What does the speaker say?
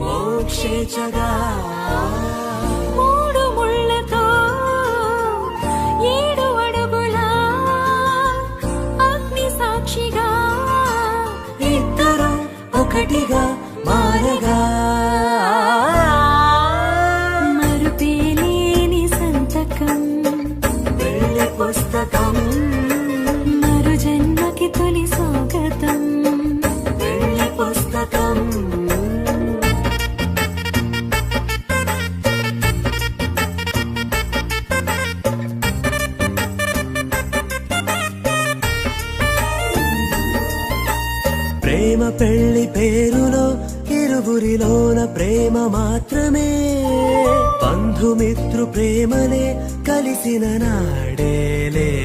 మోక్షేచగా. మూడు ముళ్ళతో ఏడు అడుగుల అగ్ని సాక్షిగా ఇద్దరు ఒకటిగా మారగా. ప్రేమ పెళ్ళి పేరులో ఇరువురిలోన ప్రేమ మాత్రమే. బంధుమిత్రు ప్రేమలే కలిసిన నాడేలే.